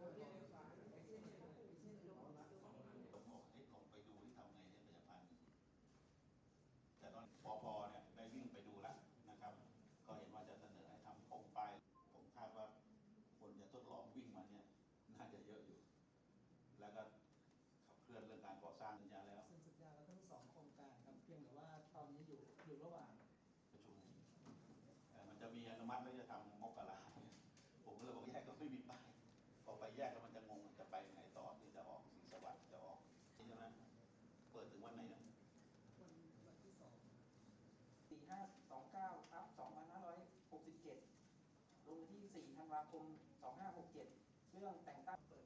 Gracias. แยกแล้วมันจะงงจะไปไหนต่อที่จะออกสีสวัสดิ์จะออกใช่ไหมเปิดถึงวันไหนนะวันที่สองสี่ห้าสองเก้าครับสองพันห้าร้อยหกสิบเจ็ดลงที่สี่ธันวาคมสองห้าหกเจ็ดเรื่องแต่งตั้งเปิด